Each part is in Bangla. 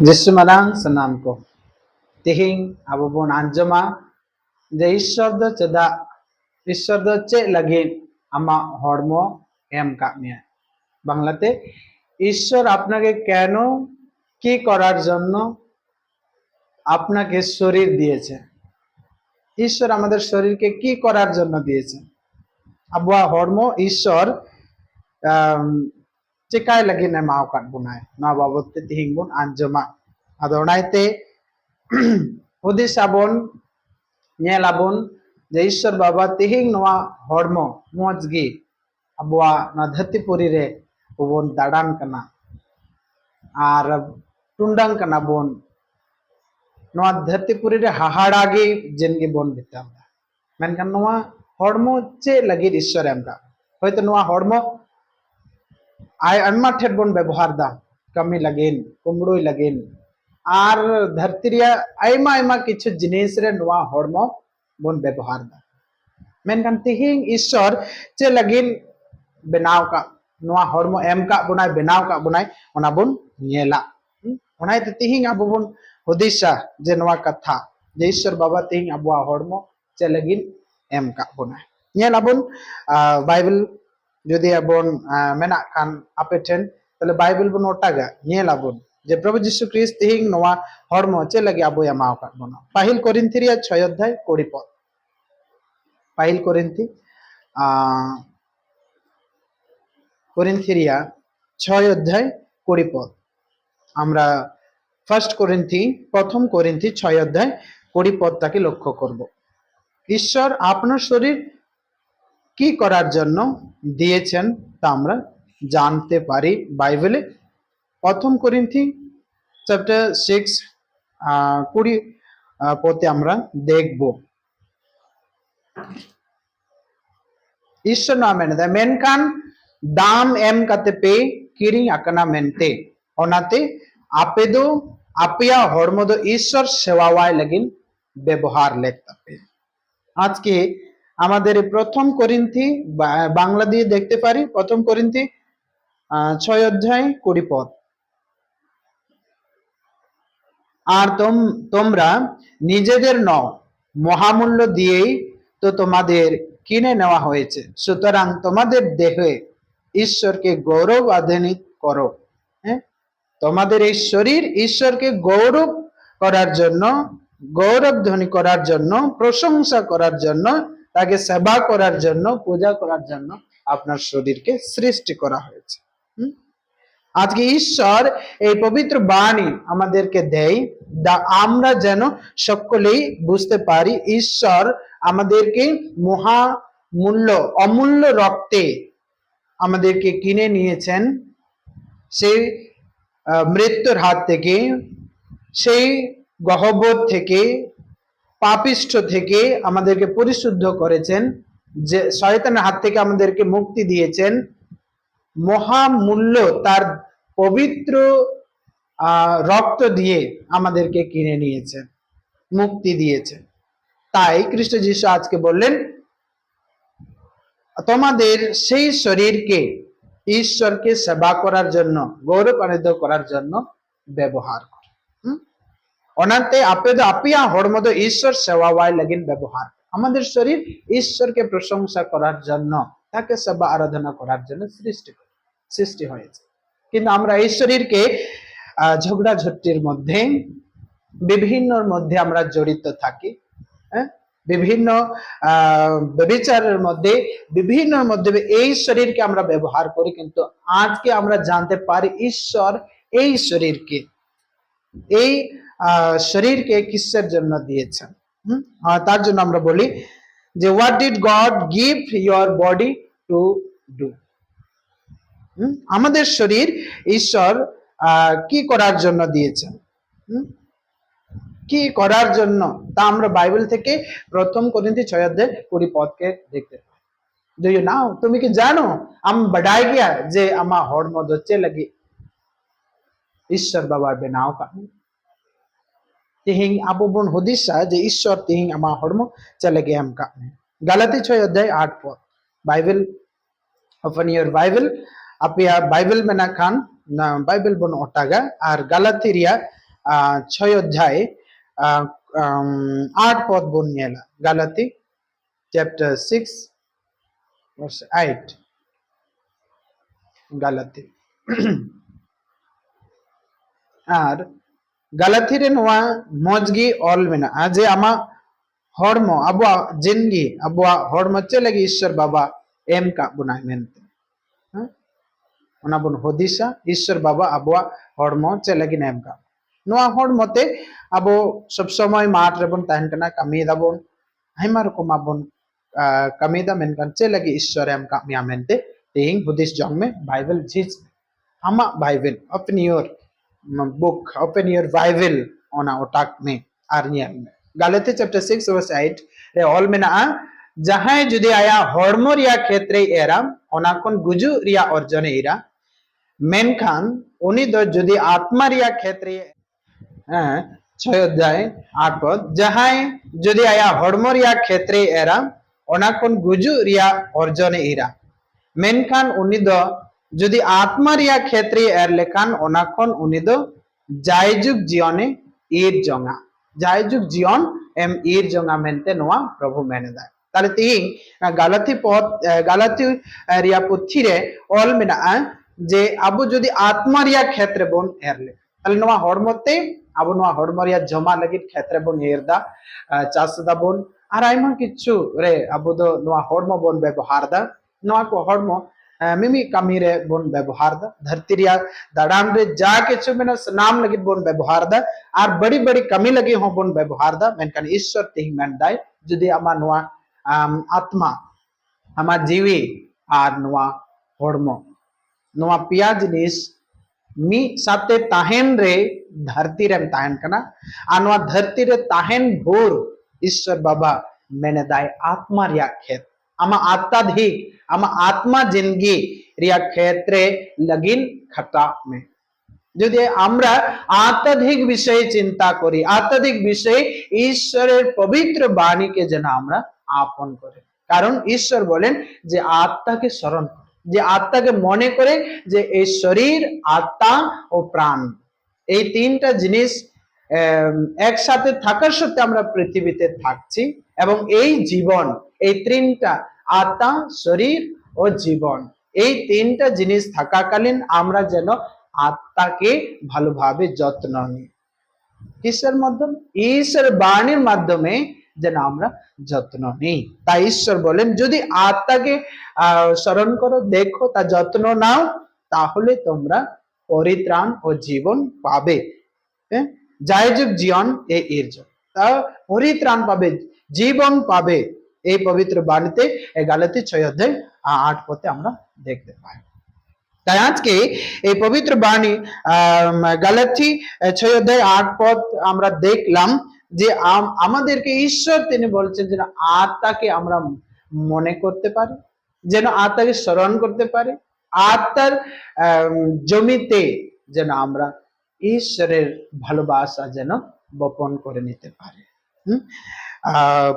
जिसमदान सनाम को तिहिंग अब बोन आंजमा যে ঈশ্বর দ চেদা ঈশ্বর দ চে লাগে আমা হর্ম এম কামিয়া। বাংলাতে, ঈশ্বর আপনাকে কেন কি করার জন্য আপনাকে শরীর দিয়েছে? ঈশ্বর আমাদের শরীরকে কি করার জন্য দিয়েছে? আবহাওয়া হর্ম ঈশ্বর um, চিকাই লাগি না মাও কাট বুনায় না বাবদতে তিহিং বুন আঞ্জমা আদো অনাইতে হুদিস আবন nyel abon je ঈশ্বর বাবা তিহিং নোয়া হর্ম মজ গি আবুয়া না ধরতি পুরি রে বন দাড়ান কানা আর টুন্ডাং কানা বন নোয়া ধরতি পুরি রে হাহাড়া গে জেন গে বন বিতাম মেনখান নোয়া হর্ম চে লাগি ঈশ্বর এমকা হয়তো নোয়া হর্ম আই আইমা ঠেট বন ব্যবহার দা কামি লাগেন, কুমড়োই লাগেন। আর ধরতি আইমা আইমা কিছু জিনিস রে নোয়া হর্ম বন ব্যবহার দা মেনখান তিহিং ঈশ্বর চে লাগিন বেনাও কা, নোয়া হর্ম এম কা বনাই, বেনাও কা বনাই, ওনা বন নিয়েলা। ওনাই তে তিহিং আবো বন হুদিসা যে নোয়া কথা, যে ঈশ্বর বাবা তিহিং আবুয়া হর্ম চে লাগিন এম কা বনাই। nyel abon যদি menak kan ape ten তাহলে বাইবেল বন ওটাগা nyel abon যে প্রভু যীশু খ্রিস্ট তিহিং নোয়া, হর্ম, চে লাগি আবো এমাও কা বনা। পাহিল করিন্থিরিয়া ছয় অধ্যায় কুড়ি পদ। পাহিল করিন্থি আহ করিন্থিরিয়া ছয় অধ্যায় কুড়ি পদ। আমরা ফার্স্ট করিন্থি, প্রথম করিন্থি ছয় অধ্যায় কুড়ি পদটাকে লক্ষ্য করব। ঈশ্বর আপনার শরীর কি করার জন্য দিয়েছেন তা আমরা জানতে পারি বাইবেলে। প্রথম করিন্থি চ্যাপ্টার সিক্স কুড়ি পথে আমরা দেখব। ঈশ্বর নাম এনে দেয় মেন খান দাম এম কাতে পে, কিরিং আকানা মেনতে। ওনাতে আপেদ, আপিয়া হরমদ, ঈশ্বর সেওয়াওয়ায় লাগিন ব্যবহার লেখতে আজকে আমাদের প্রথম করিন্থি বাংলা দিয়ে দেখতে পারি, প্রথম করিন্থি ছয় অধ্যায় কুড়ি পদ। আর তোম, তোমরা নিজেদের নও, মহামূল্য দিয়েই তো তোমাদের কিনে নেওয়া হয়েছে। সুতরাং তোমাদের দেহে ঈশ্বরকে গৌরব আধুনিক করো হ্যাঁ? তোমাদের এই শরীর ঈশ্বরকে গৌরব করার জন্য গৌরব ধ্বনি করার জন্য, প্রশংসা করার জন্য তাকে সেবা করার জন্য, পূজা করার জন্য আপনার শরীরকে সৃষ্টি করা হয়েছে? আজকে ঈশ্বর এই পবিত্র বাণী আমাদেরকে দেয় আমরা যেন সকলেই বুঝতে পারি, ঈশ্বর আমাদেরকে মহা মূল্য, অমূল্য রক্তে আমাদেরকে কিনে নিয়েছেন সেই মৃত্যুর হাত থেকে, সেই গহ্বর থেকে পাপিষ্ঠ থেকে আমাদেরকে পরিশুদ্ধ করেছেন, যে শয়তানের হাত থেকে আমাদেরকে মুক্তি দিয়েছেন মহামূল্য তার পবিত্র রক্ত দিয়ে আমাদেরকে কিনে নিয়েছেন মুক্তি দিয়েছেন তাই খ্রিস্ট যিশু আজকে বললেন, তোমাদের সেই শরীরকে ঈশ্বরকে সেবা করার জন্য, গৌরবান্বিত করার জন্য ব্যবহার করো? অনাতে আপেদ আপিয়া হরমদ ঈশ্বর সেবাওয়ায় লাগিন ব্যবহার। আমাদের শরীর ঈশ্বরকে প্রশংসা করার জন্য তাকে সেবা আরাধনা করার জন্য সৃষ্টি সৃষ্টি হয়েছে। কিন্তু আমরা এই শরীরকে আহ, ঝগড়াঝাটির মধ্যে বিভিন্নর মধ্যে আমরা জড়িত থাকি হ্যাঁ? বিভিন্ন আহ বিচারের মধ্যে বিভিন্ন মধ্যে এই শরীরকে আমরা ব্যবহার করি কিন্তু আজকে আমরা জানতে পারি ঈশ্বর এই শরীরকে এই শরীরকে কিসের জন্য দিয়েছেন? তার জন্য আমরা বলি যে what did God give your body to do আমাদের শরীর ঈশ্বর কি করার জন্য দিয়েছেন? কি করার জন্য? তা আমরা বাইবেল থেকে প্রথম করিন্থী ছয় কুড়ি পদকে দেখতে পাই। You know? তুমি কি জানো? আম বড়াই গিয়া যে আমা হড় মদ হচ্ছে লাগি। ঈশ্বর বাবার বেনাও কামি তিহিং আবু বন হুদিসা, যে ঈশ্বর তিহিং আমা হড়ম চলে গে আম কামি গালাতি ছয় অধ্যায় আট পদ bible, open your bible apia bible mena khan na bible bon আর গালাতিরিয়া ছয় অধ্যায় আট পদ বোন নিয়েলা। গালাতি চ্যাপ্টার সিক্স এইট গালাতি। ᱟᱨ ᱜᱟᱞᱟᱛᱷᱤ ᱨᱮ ᱱᱚᱣᱟ ᱢᱚᱡᱽ ᱜᱮ ᱚᱞ ᱢᱮᱱᱟᱜᱼᱟ ᱡᱮ ᱟᱢᱟᱜ ᱦᱚᱲᱢᱚ ᱟᱵᱚᱣᱟᱜ ᱡᱤᱱᱜᱤ ᱟᱵᱚᱣᱟᱜ ᱦᱚᱲᱢᱚ ᱪᱮᱫ ᱞᱟᱹᱜᱤᱫ ᱤᱥᱥᱚᱨ ᱵᱟᱵᱟ ᱮᱢ ᱠᱟᱜ ᱵᱚᱱᱟᱭ ᱢᱮᱱᱛᱮ ᱚᱱᱟ ᱵᱚᱱ ᱦᱩᱫᱤᱥᱟ ᱤᱥᱥᱚᱨ ᱵᱟᱵᱟ ᱟᱵᱚᱣᱟᱜ ᱦᱚᱲᱢᱚ ᱪᱮᱫ ᱞᱟᱹᱜᱤᱫ ᱮᱢ ᱠᱟᱜ ᱱᱚᱣᱟ ᱦᱚᱲᱢᱚ ᱛᱮ ᱟᱵᱚ ᱥᱚᱵ ᱥᱚᱢᱚᱭ ᱢᱟᱴ ᱨᱮᱵᱚᱱ ᱛᱟᱦᱮᱱ ᱠᱟᱱᱟ ᱠᱟᱹᱢᱤᱭᱮᱫᱟᱵᱚᱱ ᱟᱭᱢᱟ ᱨᱚᱠᱚᱢ ᱟᱵᱚᱱ ᱠᱟᱹᱢᱤᱭᱮᱫᱟ ᱢᱮᱱᱠᱷᱟᱱ ᱪᱮᱫ ᱞᱟᱹᱜᱤᱫ ᱤᱥᱥᱚᱨ ᱮᱢ ᱠᱟᱜ ᱢᱮᱭᱟ ᱢᱮᱱᱛᱮ ᱛᱮᱦᱮᱧ ᱦᱩᱫᱤᱥ ᱡᱚᱝ ᱢᱮ ᱵᱟᱭᱵᱮᱞ ᱡᱷᱤᱡ ᱟᱢᱟᱜ ᱵᱟᱭᱵᱮᱞ ᱟᱯᱱᱤᱭᱚᱨ book open your bible on our talk me arnian galati chapter 6 verse 8 re all mena jahay judi aya hormo ria khetre era ona kon guju ria orjone era menkan উনি দ যদি আত্মারিয়া ক্ষেত্রে হ্যাঁ ছয় অধ্যায় আট পদ যাহাই যদি আয়া হরমরিয়া ক্ষেত্রে এরা অনাকন গুজু রিয়া অর্জনে ইরা মেনখান উনি দ ᱡᱩᱫᱤ ᱟᱛᱢᱟ ᱨᱮᱭᱟᱜ ᱠᱷᱮᱛᱨᱮ ᱮᱨ ᱞᱮᱠᱷᱟᱱ ᱚᱱᱟ ᱠᱷᱚᱱ ᱩᱱᱤ ᱫᱚ ᱡᱟᱭᱡᱩᱜᱽ ᱡᱤᱭᱚᱱᱮ ᱤᱨ ᱡᱚᱝᱟ ᱡᱟᱭᱡᱩᱜᱽ ᱡᱤᱭᱚᱱ ᱮᱢ ᱤᱨ ᱡᱚᱝᱟ ᱢᱮᱱᱛᱮ ᱱᱚᱣᱟ ᱯᱨᱚᱵᱷᱩ ᱢᱮᱱᱮᱫᱟᱭ ᱛᱟᱦᱞᱮ ᱛᱤᱦᱤᱧ গালাᱛᱤ ᱯᱚথ গালাᱛᱤ ᱨᱮᱭᱟᱜ ᱯᱩᱛᱷᱤ ᱨᱮ ᱚᱞ ᱢᱮᱱᱟᱜᱼᱟ ᱡᱮ ᱟᱵᱚ ᱡᱩᱫᱤ ᱟᱛᱢᱟ ᱨᱮᱭᱟᱜ ᱠᱷᱮᱛᱨᱮ ᱵᱚᱱ ᱮᱨ ᱞᱮ ᱛᱟᱦᱞᱮ ᱱᱚᱣᱟ ᱦᱚᱲᱢᱚ ᱛᱮ ᱟᱵᱚ ᱱᱚᱣᱟ ᱦᱚᱲᱢᱚ ᱨᱮᱭᱟᱜ ᱡᱚᱢᱟᱜ ᱞᱟᱹᱜᱤᱫ ᱠᱷᱮᱛᱨᱮ ᱵᱚᱱ ᱮᱨ ᱫᱟ ᱪᱟᱥ ᱫᱟᱵᱚᱱ আর আইমা কিছু রে আবু দো নোয়া হরমো বন ব্যবহার দা নোয়া কো হরমো ᱢᱤᱢᱤᱫ ᱠᱟᱹᱢᱤ ᱨᱮ ᱵᱚᱱ ᱵᱮᱵᱚᱦᱟᱨ ᱫᱟ ᱫᱷᱟᱹᱨᱛᱤ ᱨᱮᱭᱟᱜ ᱫᱟᱬᱟᱱ ᱨᱮ ᱡᱟ ᱠᱤᱪᱷᱩ ᱢᱮᱱᱟᱜ ᱥᱟᱱᱟᱢ ᱞᱟᱹᱜᱤᱫ ᱵᱚᱱ ᱵᱮᱵᱚᱦᱟᱨ ᱫᱟ ᱟᱨ ᱵᱟᱹᱲᱤ ᱵᱟᱹᱲᱤ ᱠᱟᱹᱢᱤ ᱞᱟᱹᱜᱤᱫ ᱦᱚᱸ ᱵᱚᱱ ᱵᱮᱵᱚᱦᱟᱨ ᱫᱟ ᱢᱮᱱᱠᱷᱟᱱ ᱤᱥᱥᱚᱨ ᱛᱮᱦᱮᱧ ᱢᱮᱱᱫᱟᱭ ᱡᱩᱫᱤ ᱟᱢᱟᱜ ᱱᱚᱣᱟ ᱟᱛᱢᱟ ᱟᱢᱟᱜ ᱡᱤᱣᱤ ᱟᱨ ᱱᱚᱣᱟ ᱦᱚᱲᱢᱚ ᱱᱚᱣᱟ ᱯᱮᱭᱟ ᱡᱤᱱᱤᱥ ᱢᱤᱫ ᱥᱟᱛᱮ ᱛᱟᱦᱮᱱ ᱨᱮ धरती रे ताहन कना आ धरती रे ताहन भोर ईश्वर बाबा मेने दाय आत्मा रिया खेत આમાં আত্মাধিক આમાં আত্মা জিন্দগি রিয়া ক্ষেত্রে লগিন খতা মে। যদি আমরা আত্মাধিক বিষয়ে চিন্তা করি, আত্মাধিক বিষয়ে ঈশ্বরের পবিত্র বাণীকে যেন আমরা আপন করি। কারণ ঈশ্বর বলেন যে আত্মাকে স্মরণ যে আত্মাকে মনে করে যে এই শরীর, আত্মা ও প্রাণ। এই তিনটা জিনিস একসাথে থাকার সত্ত্বে আমরা পৃথিবীতে থাকছি এবং এই জীবন এই তিনটা আত্মা, শরীর ও জীবন। এই তিনটা জিনিস থাকাকালীন আমরা যেন আত্মাকে ভালোভাবে যত্ন নিই। কিসের মাধ্যমে? ঈশ্বর বাণীর মাধ্যমে যেন আমরা যত্ন নিই। তাই ঈশ্বর বলেন, যদি আত্মাকে স্মরণ করো, দেখো, তা যত্ন নাও, তাহলে তোমরা পরিত্রাণ ও জীবন পাবে। হ্যাঁ জায়যুগ জীবন এই এর জন্য তা পরিত্রাণ পাবে, জীবন পাবে। এই পবিত্র বাণীতে গালাতি ছয় অধ্যায় আট পথে আমরা দেখতে পাই। তাই আজকে এই পবিত্র বাণী গালাথি ছয় অধ্যায়, আট পদ আমরা দেখলাম যে আম- আমাদেরকে ঈশ্বর তিনি বলছেন যেন আত্মাকে আমরা মনে করতে পারি, যেন আত্মাকে স্মরণ করতে পারি, আত্মার জমিতে যেন আমরা ঈশ্বরের ভালোবাসা যেন বপন করে নিতে পারি।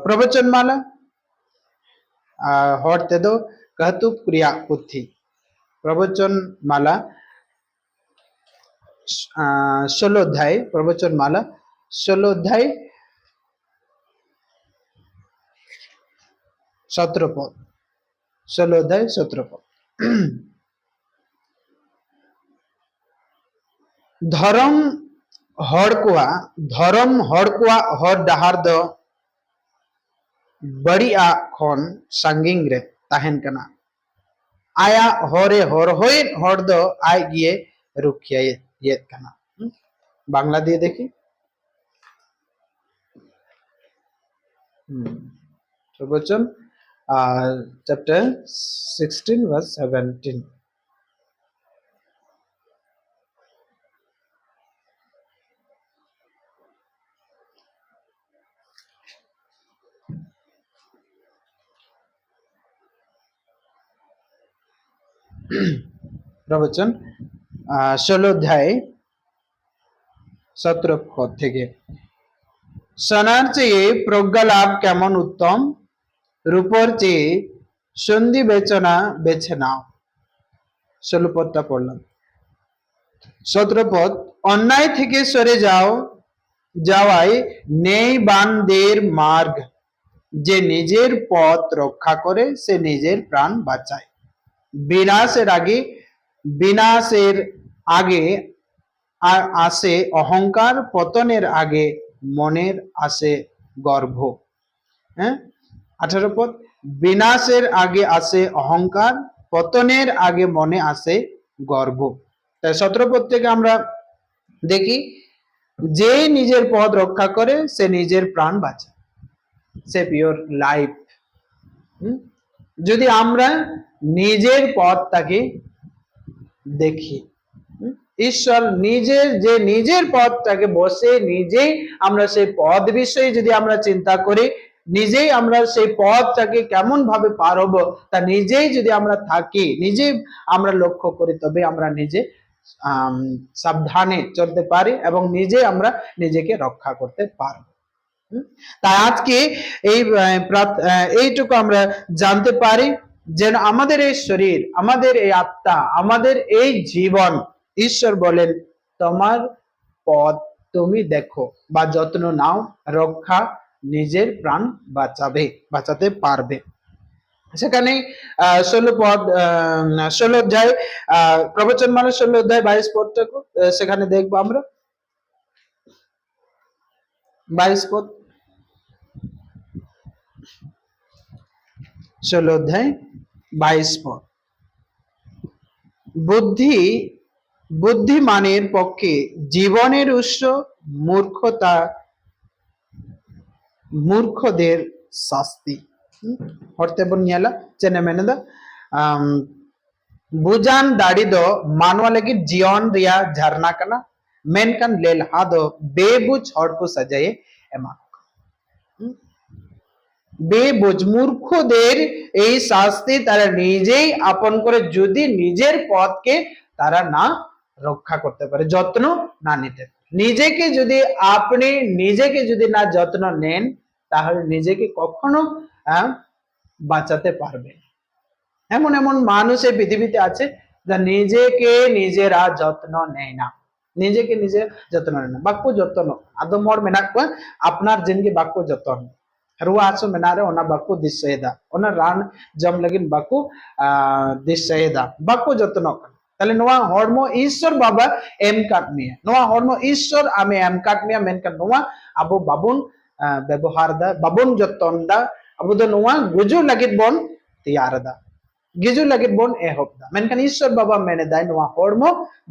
প্রবচনমালা ᱦᱚᱲ ᱛᱮᱫᱚ ᱠᱟᱹᱦᱛᱩᱵ ᱨᱮᱭᱟᱜ ᱯᱩᱛᱷᱤ প্রবচন মালা ষোলো অধ্যায় প্রবচন মালা ষোলো অধ্যায় সতেরো পদ ষোলো অধ্যায় সতেরো পদ ধরম হড় কোয়া ধরম হড় কোয়া হর ডাহার দ বড়িয়া খন সাঙ্গিং রে তাহেন কানা আয়া হরে হর হইন হর দ আয় গিয়ে রুখিয়া ইয়েত কানা? বাংলা দিয়ে দেখি প্রবচন চ্যাপ্টার সিক্সটিন ভার্স সেভেন্টিন প্রবচন ষোলো অধ্যায়, সতেরো পদ থেকে। সোনার চেয়ে প্রজ্ঞা লাভ কেমন উত্তম? রূপর চেয়ে সন্ধি বেচনা বেছে নাও। ষোলো পদটা পড়লাম। সতেরো পদ, অন্যায় থেকে সরে যাও যাওয়ায় নেই বানদের মার্গ। যে নিজের পথ রক্ষা করে, সে নিজের প্রাণ বাঁচায়। বিনাশের আগে বিনাশের আগে আ- আসে অহংকার, পতনের আগে মনের আসে গর্ভ। হ্যাঁ? আঠারো পদ, বিনাশের আগে আসে অহংকার, পতনের আগে মনে আসে গর্ব তাই সতেরো পদ থেকে আমরা দেখি, যে নিজের পদ রক্ষা করে, সে নিজের প্রাণ বাঁচে সে পিওর লাইফ যদি আমরা নিজের পথটাকে দেখি ঈশ্বর নিজের যে নিজের পথটাকে বসে নিজেই আমরা সেই পথ বিষয়ে যদি আমরা চিন্তা করি, নিজেই আমরা সেই পথটাকে কেমন ভাবে পার হব তা নিজেই যদি আমরা থাকি নিজে আমরা লক্ষ্য করি, তবে আমরা নিজে সাবধানে চলতে পারি এবং নিজে আমরা নিজেকে রক্ষা করতে পারব? তাই আজকে এই এইটুকু আমরা জানতে পারি যেন আমাদের এই শরীর আমাদের এই আত্মা আমাদের এই জীবন ঈশ্বর বলেন তোমার পথ তুমি দেখো বা যত্ন নাও রক্ষা নিজের প্রাণ বাঁচাবে বাঁচাতে পারবে। সেখানে ষোলো পদ ষোলো অধ্যায় আহ প্রবচন মানে ষোলো অধ্যায় বাইশ পদটুকু আহ, সেখানে দেখব আমরা। বাইশ পদ। ষোলো অধ্যায় বাইশ পদ বুদ্ধি বুদ্ধিমানের পক্ষে জীবনের উৎস মূর্খতা মূর্খদের শাস্তি ಹೊರತೆ ಬಂದ್ಯಲ್ಲ ಚೆನ್ನಮೇನದ ಭುಜಾನ್ ದಾಡಿದೋ ಮಾನವಲಗಿ ಜಿಯೋನ್ ರಿಯಾ ಝರ್ನಾ ಕನ ಮೆನ್ಕನ್ ಲೇಲ್ ಹಾದೋ ಬೇಬುಚ್ ಹೊಡ್ಕು ಸಜಯೆ ಎಮಾ বেবুজ মূর্খদের এই শাস্তি তারা নিজেই আপন করে যদি নিজের পথকে তারা না রক্ষা করতে পারে, যত্ন না নিতে। নিজেকে যদি আপনি নিজেকে যদি না যত্ন নেন, তাহলে নিজেকে কখনো বাঁচাতে পারবে এমন এমন মানুষ এই পৃথিবীতে আছে যা নিজেকে নিজেরা যত্ন নেয় না। নিজেকে নিজে যত্ন নেয় না। বাক্য যত্ন, আদম হড় মেনাক আপনার জিন্দগি বাক্য যত্ন ruwasu menare ona baku disayda ona ran jam lagin baku disayda baku jotno তাহলে নোয়া হর্ম ঈশ্বর বাবা এম কাটমিয়া নোয়া হর্ম ঈশ্বর আমি এম কাটমিয়া মেনকান নোয়া আবু বাবুন ব্যবহার দা বাবুন যতন দা আবু দা নোয়া গুজু লাগিত বন তিয়ার দা গিজু লাগিত বন এ হব দা মেনকান ঈশ্বর বাবা মেনে দায় নোয়া হর্ম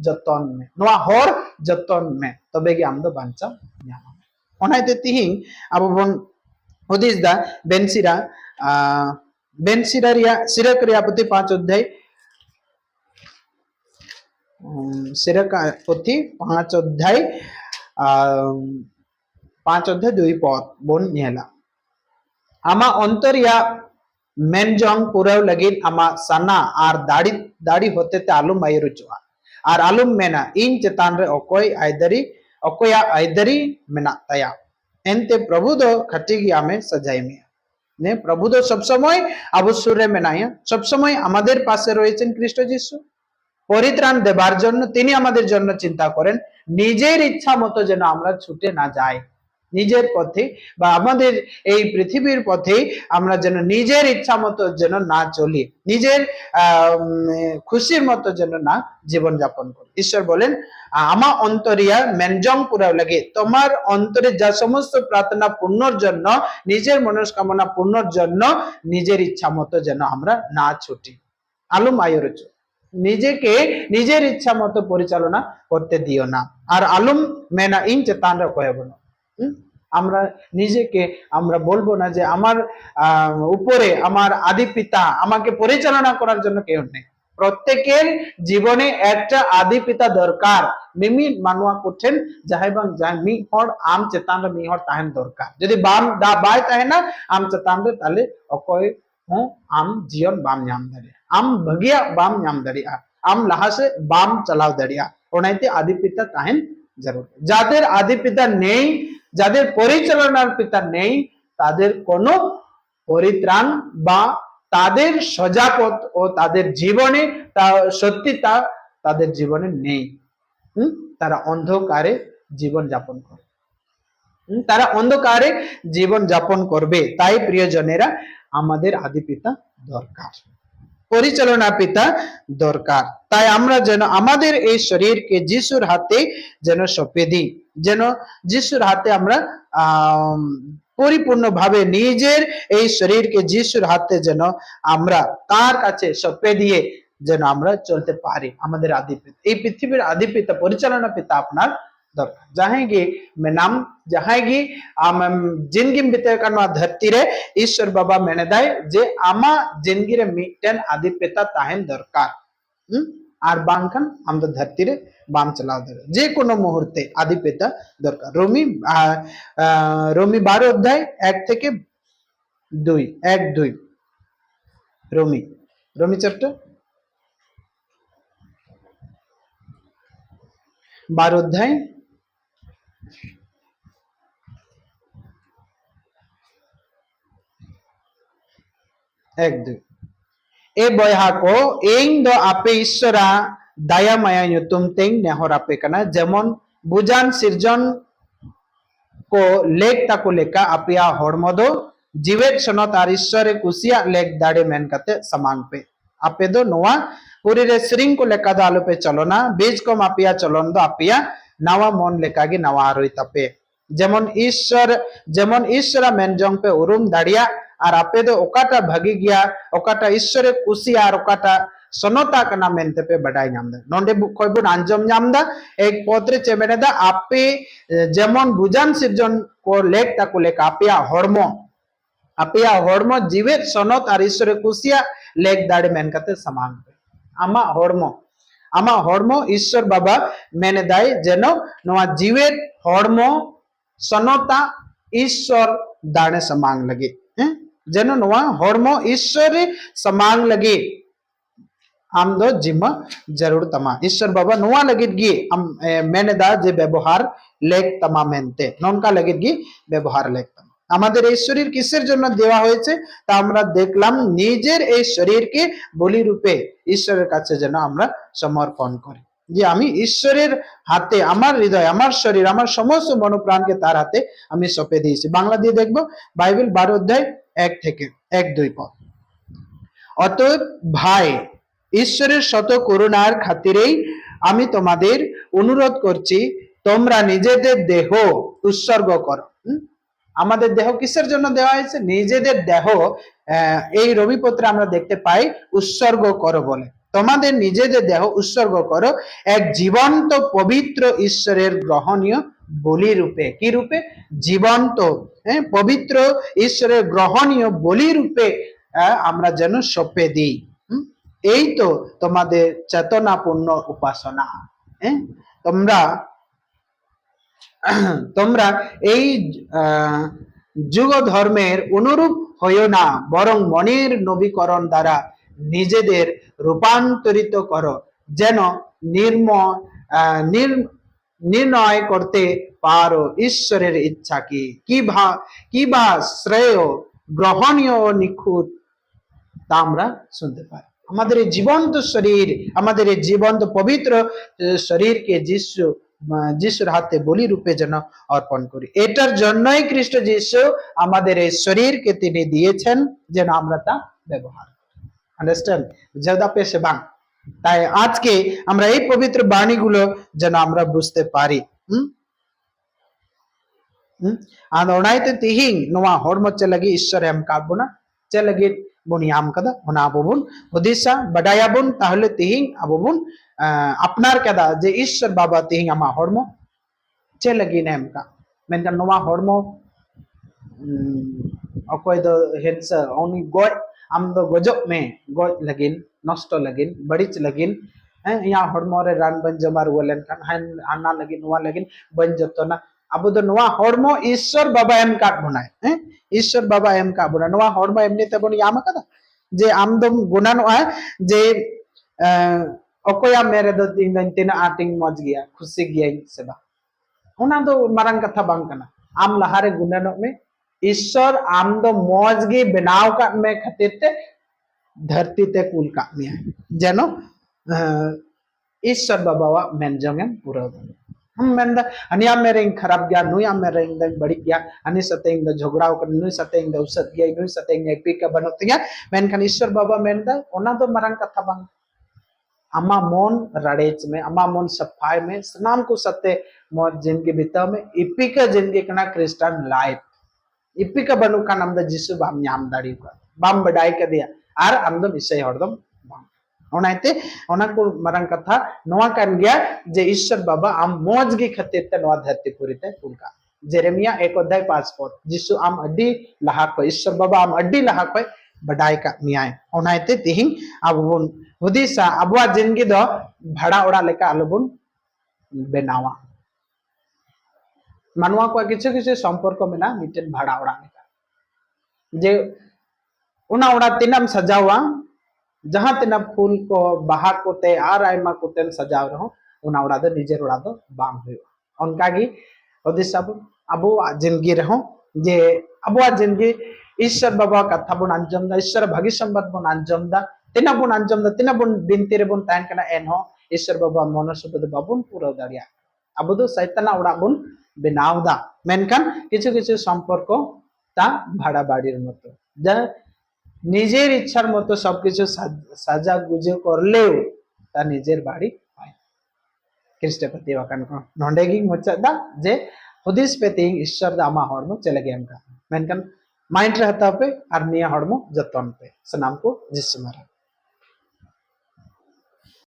যতন মে নোয়া হর যতন মে তবে কি আমদো বাঞ্চা জানা অনাইতে তিহিং আবু বন What is the Bensira? Uh, Bensira Sira Kriyapati Panch Odhyay সিরাপথি পাঁচ অধ্যায় পাঁচ অধ্যায় দুই পদ বোন নিহেলা আমা অন্তরিয়া মেনজং পুরাও লাগিন আমা সানা আর দাড়ি দাড়ি হতে তে আলুম বাইর চুয়া আর আলুম মেনা ইন চেতান রে অকয় আইদারি অকয়া আইদারি মেনা তায়া এনতে প্রভু দো খটি গিয়া মে সাজাই মিয়া নে প্রভু তো সবসময় আবশ্যরে মেনাইয়া সবসময় আমাদের পাশে রয়েছেন খ্রিস্ট যিশু পরিত্রাণ দেবার জন্য তিনি আমাদের জন্য চিন্তা করেন নিজের ইচ্ছা মতো যেন আমরা ছুটে না যাই নিজের পথে বা আমাদের এই পৃথিবীর পথে আমরা যেন নিজের ইচ্ছা মতো যেন না চলি, নিজের খুশির মতো যেন না জীবন যাপন করি। ঈশ্বর বলেন, আমা অন্তরিয়া মেনজং পুরাও লাগে। তোমার অন্তরে যা সমস্ত প্রার্থনা পূর্ণর জন্য, নিজের মনস্কামনা পূর্ণর জন্য, নিজের ইচ্ছা মতো যেন আমরা না ছুটি। আলুম আয়ুরচ নিজেকে নিজের ইচ্ছা মতো পরিচালনা করতে দিও না। আর আলুম মেনা ইন চেতান কয়ে বলো? আমরা নিজেকে, আমরা বলব না যে আমার উপরে আমার আদি পিতা আমাকে পরিচালনা করার জন্য কেউ নেই। প্রত্যেকের জীবনে একটা আদি পিতা দরকার। মিমি মানওয়া করছেন, জাহেবাং জাহ মি হর আম চেতানরা মি হর তাহেন দরকার। যদি বাম দা বাই তাহে না, আম চেতানরে তাহলে অকয় হ্যাঁ আম জিয়ন বাম নাম দাঁড়ে। আম ভগিয়া বাম নাম দাঁড়িয়া আম লাহাসে বাম চালাও দাঁড়িয়া ওনাইতে আদি পিতা তাহেন জরুর। যাদের আদি পিতা নেই যাদের পরিচালনার পিতা নেই, তাদের কোনো পরিত্রাণ বা তাদের সজাপথ ও তাদের জীবনে তা সত্যি তা তাদের জীবনে নেই। হুম? তারা অন্ধকারে জীবন যাপন করে। তারা অন্ধকারে জীবন যাপন করবে। তাই প্রিয়জনেরা আমাদের আদি পিতা দরকার। পরিচালনা পিতা দরকার। তাই আমরা যেন আমাদের এই শরীরকে যিশুর হাতে যেন সঁপে দিই, যেন যিশুর হাতে আমরা পরিপূর্ণভাবে নিজের এই শরীরকে যিশুর হাতে যেন আমরা, তার কাছে সঁপে দিয়ে যেন আমরা চলতে পারি। আমাদের আদি এই পৃথিবীর আদি পিতা, পরিচালনা পিতা আপনার जाएंगे मैं नाम जाएगी जिंदगी बितेकाना धरती रे, ईश्वर बाबा मेने दाय जे आमा जिंदगी रे मिटन आधिपत्य ताहेन দরকার আর বাংখান আমরা ধরতির বাম চালাও দরকার যে কোনো মুহূর্তে আধিপেতা দরকার রমি রমি বারো অধ্যায় এক থেকে দুই এক দুই রমি রমি চ্যাপ্টার বারো অধ্যায় এক দুই એ বয়হাকো ইং দ আপে ঈশ্বরা দয়াময়া নিয়তুম তেং নেহর আপে কানা যেমন বুজান সৃজন কো লেক তাকো লেকা আপিয়া হড়মদো જીવેત ક્ષણો તાર ઈશ્વરે કુશિયા લેખ દાડે મેન કતે સમાન પે આપે દો નોવા પૂરી રે શ્રીંકુ લેકા દાલુ પે ચલોના બીજ કોમ આપિયા ચલોન દો આપિયા ನವ নাওয়া ನವ তাপে। যেমন ঈশ্বর যেমন ঈশ্বর মেনজং পে উরুম দাঁড়িয়া, আর আপে দো ওকাটা ভাগি গিয়া, ওকাটা ঈশ্বরে কুশি আর ওকাটা সনতা কানা মেনতে পে বাডাই নামদা। নন্ডে কইবুন আঞ্জম নামদা এক পত্রে চেমেনে দা, আপে যেমন বুজান সিরজন কো লেক তাকু লেক, আপিয়া হর্ম। আপিয়া হর্ম, জীবের সনত আর ঈশ্বরে কুসিয়া লেক দাঁড়ে মেন কাতে সমান। আমা হর্ম। আমা হর্ম ঈশ্বর বাবা মেনে দেয় যেন নোয়া জীবের হর্ম সনতা ঈশ্বর দানে সমাং লাগে হ্যাঁ যেন নোয়া হর্ম ঈশ্বরে সমাং লাগে આમ દો જીમ જરૂર તમા ઈશ્વર બાબા নোয়া লাগিত গিয়ে আম- এ, মেনে দা যে ব্যবহার লেখ তামা মেনতে ননকা লাগিত গিয়ে ব্যবহার লেখ তামা আমাদের এই শরীর কিসের জন্য দেওয়া হয়েছে তা আমরা দেখলাম নিজের এই শরীরকে বলি রূপে ঈশ্বরের কাছে যেন আমরা সমর্পণ করি। যে আমি ঈশ্বরের হাতে, আমার হৃদয়, আমার শরীর, আমার সমস্ত মনোপ্রাণকে তার হাতে আমি সঁপে দিয়েছি। বাংলা দিয়ে দেখব, বাইবেল বারো অধ্যায় এক থেকে এক দুই পদ অতএব ভাই, ঈশ্বরের শত করুণার খাতিরেই আমি তোমাদের অনুরোধ করছি, তোমরা নিজেদের দেহ উৎসর্গ করো? আমাদের দেহ কিসের জন্য দেওয়া হয়েছে? নিজেদের দেহ এই রবিপত্রে আমরা দেখতে পাই উৎসর্গ করো বলে। তোমাদের নিজেদের দেহ উৎসর্গ করো। এক জীবন্ত পবিত্র ঈশ্বরের গ্রহণীয় বলি রূপে। কি রূপে? জীবন্ত হ্যাঁ পবিত্র ঈশ্বরের গ্রহণীয় বলি রূপে আমরা যেন সঁপে দিই? এই তো তোমাদের চেতনাপূর্ণ উপাসনা। হ্যাঁ তোমরা তোমরা এই যুগ ধর্মের অনুরূপ হইও না, বরং মনের নবীকরণ দ্বারা নিজেদের রূপান্তরিত করো, যেন নির্ম নির্ণয় করতে পারো ঈশ্বরের ইচ্ছা কি কি ভা কি বা শ্রেয়, গ্রহণীয় ও নিখুঁত, তা আমরা শুনতে পাই। আমাদের জীবন্ত শরীর, আমাদের জীবন্ত পবিত্র শরীরকে যিশু যিশুর হাতে বলি রূপে যেন অর্পণ করি। এটার জন্যই খ্রিস্ট যিশু আমাদের এই শরীরকে তিনি দিয়েছেন যেন আমরা তা ব্যবহার আন্ডারস্ট্যান্ড পেশে বাং তাই আজকে আমরা এই পবিত্র বাণীগুলো যেন আমরা বুঝতে পারি। হুম? Hmm? Ano unaite tihing nuwa hormo lagi ঈশ্বর এম কাবুনা চেলাগি বুনি আম কাদা ওনা আবুবুন হদিসা, বাডায়া বুন, তাহলে তিহিং আবুবুন আপনার কাদা, যে ঈশ্বর বাবা তিহিং আমা হর্ম চেলাগি নেম কা। মেনকান নোয়া হর্ম অকয় দ হেনসা অনি গয়, আম দ গজব মে গজ লাগিন, নষ্ট লাগিন, বড়িচ লাগিন। হ্যাঁ ইয়া হর্ম রে রান বন জমার ওলেন কান হান আনা লাগিন নোয়া লাগিন, বন ᱟᱵᱚ ᱫᱚ ᱱᱚᱣᱟ ᱦᱚᱲᱢᱚ ᱤᱥᱥᱚᱨ ᱵᱟᱵᱟ ᱮᱢ ᱠᱟᱜ ᱵᱚᱱᱟᱭ ᱦᱮᱸ ᱤᱥᱥᱚᱨ ᱵᱟᱵᱟ ᱮᱢ ᱠᱟᱜ ᱵᱚᱱᱟ ᱱᱚᱣᱟ ᱦᱚᱲᱢᱚ ᱮᱢᱱᱤ ᱛᱮᱵᱚᱱ ᱧᱟᱢ ᱟᱠᱟᱫᱟ ᱡᱮ ᱟᱢ ᱫᱚᱢ ᱜᱩᱱᱟᱱᱚᱜᱼᱟ ᱡᱮ ᱚᱠᱚᱭᱟᱜ ᱢᱮᱱ ᱨᱮᱫᱚ ᱤᱧ ᱫᱚᱧ ᱛᱤᱱᱟᱹᱜ ᱟᱸᱴᱤᱧ ᱢᱚᱡᱽ ᱜᱮᱭᱟ ᱠᱩᱥᱤ ᱜᱮᱭᱟᱧ ᱥᱮ ᱵᱟᱝ ᱚᱱᱟ ᱫᱚ ᱢᱟᱨᱟᱝ ᱠᱟᱛᱷᱟ ᱵᱟᱝ ᱠᱟᱱᱟ ᱟᱢ ᱞᱟᱦᱟᱨᱮ ᱜᱩᱱᱟᱹᱱᱚᱜ ᱢᱮ ᱤᱥᱥᱚᱨ ᱟᱢ ᱫᱚ ᱢᱚᱡᱽ ᱜᱮ ᱵᱮᱱᱟᱣ ᱠᱟᱜ ᱢᱮ ᱠᱷᱟᱹᱛᱤᱨ ᱛᱮ ᱫᱷᱟᱹᱨᱛᱤ ᱛᱮ ᱠᱩᱞ ᱠᱟᱜ ᱢᱮᱭᱟᱭ ᱡᱮᱱᱚ ᱤᱥᱥᱚᱨ ᱵᱟᱵᱟᱣᱟᱜ ईश्वर ᱮᱢ ᱯᱩᱨᱟᱹᱣ पूरा हम मैं अनिया मेरे इंग खराब गया नु या मेरे इंग बड़ी गया अनि सते इंग झगड़ा होकर नु सते इंग उसत गया नु सते इंग पी के बनत गया मैं खन ईश्वर बाबा मैं द ओना तो मरंग कथा बंग अमा मोन रड़ेच में अमा मोन सफाय में सनाम को सते मौत ज़िंदगी बिता में इपी का ज़िंदगी कना क्रिस्टन लाइफ इपी का बनु का नाम द जिसु बाम न्याम दाड़ी का बाम बडाई के दिया आर अंदम इसे हरदम ᱚᱱᱟᱛᱮ ᱚᱱᱟ ᱠᱚ ᱢᱟᱨᱟᱝ ᱠᱟᱛᱷᱟ ᱱᱚᱣᱟ ᱠᱟᱱ ᱜᱮᱭᱟ ᱡᱮ ᱤᱥᱥᱚᱨ ᱵᱟᱵᱟ ᱟᱢ ᱢᱚᱡᱽ ᱜᱮ ᱠᱷᱟᱹᱛᱤᱨ ᱛᱮ ᱱᱚᱣᱟ ᱫᱷᱟᱹᱨᱛᱤ ᱯᱩᱨᱤᱛᱮ ᱛᱮ ᱠᱩᱞ ᱠᱟᱜ ᱡᱮᱨᱮᱢᱤᱭᱟ ᱮᱠ ᱚᱫᱷᱟᱭ ᱯᱟᱥᱯᱳᱨᱴ ᱡᱤᱥᱩ ᱟᱢ ᱟᱹᱰᱤ ᱞᱟᱦᱟ ᱠᱷᱚᱡ ᱤᱥᱥᱚᱨ ᱵᱟᱵᱟ ᱟᱢ ᱟᱹᱰᱤ ᱞᱟᱦᱟ ᱠᱷᱚᱡ ᱵᱟᱰᱟᱭ ᱠᱟᱜ ᱢᱮᱭᱟᱭ ᱚᱱᱟᱛᱮ ᱛᱤᱦᱤᱧ ᱟᱵᱚ ᱵᱚᱱ ᱦᱩᱫᱤᱥᱟ ᱟᱵᱚᱣᱟᱜ ᱡᱤᱱᱜᱤ ᱫᱚ ᱵᱷᱟᱲᱟ ᱚᱲᱟᱜ ᱞᱮᱠᱟ ᱟᱞᱚᱵᱚᱱ ᱵᱮᱱᱟᱣᱟ ᱢᱟᱱᱣᱟ ᱠᱚᱣᱟᱜ ᱠᱤᱪᱷᱩ ᱠᱤᱪᱷᱩ কিছু ᱢᱮᱱᱟᱜᱼᱟ ᱢᱤᱫᱴᱮᱱ ᱵᱷᱟᱲᱟ ᱚᱲᱟᱜ ᱞᱮᱠᱟ ᱡᱮ ᱚᱱᱟ ᱚᱲᱟᱜ ᱛᱤᱱᱟᱹᱜ ᱮᱢ ᱥᱟᱡᱟᱣᱟ ᱡᱟᱦᱟᱸ ᱛᱤᱱᱟᱹᱜ ᱯᱷᱩᱞ ᱠᱚ ᱵᱟᱦᱟ ᱠᱚᱛᱮ ᱟᱨ ᱟᱭᱢᱟ ᱠᱚᱛᱮᱢ ᱥᱟᱡᱟᱣ ᱨᱮᱦᱚᱸ ᱚᱱᱟ ᱚᱲᱟᱜ ᱫᱚ ᱱᱤᱡᱮᱨ ᱚᱲᱟᱜ ᱫᱚ ᱵᱟᱝ ᱦᱩᱭᱩᱜᱼᱟ ᱚᱱᱠᱟᱜᱮ ᱦᱩᱫᱤᱥ ᱟᱵᱚ ᱟᱵᱚᱣᱟᱜ ᱡᱤᱱᱫᱜᱤ ᱨᱮᱦᱚᱸ ᱡᱮ ᱟᱵᱚᱣᱟᱜ ᱡᱤᱱᱫᱜᱤ ईश्वर बाबा कथा बन अंजम दा ईश्वर भगी संबंध बन अंजम दा तिना बन अंजम दा तिना बन बिनती रे बन तान कना एन हो ईश्वर बाबा मनसुद दो बाबुन पूरा दरिया अब दो सैतना उड़ा बन बनाव दा मेनकन किछु किछु संपर्क ता भाड़ा बाड़ीर मतो जा নিজের ইচ্ছার মতো সবকিছু সাজা গুজে করলেও তা নিজের বাড়ি হয় খ্রিস্টপতি ওখানকো নন্ডেগিং হচ্ছে দা যে হুদিস পেতিং ঈশ্বর দা আমা হড়ম চলে গেম কা মাইন্ড रहता पे আর নিয়া হড়ম যতন পে। সনাম কো জিসমরা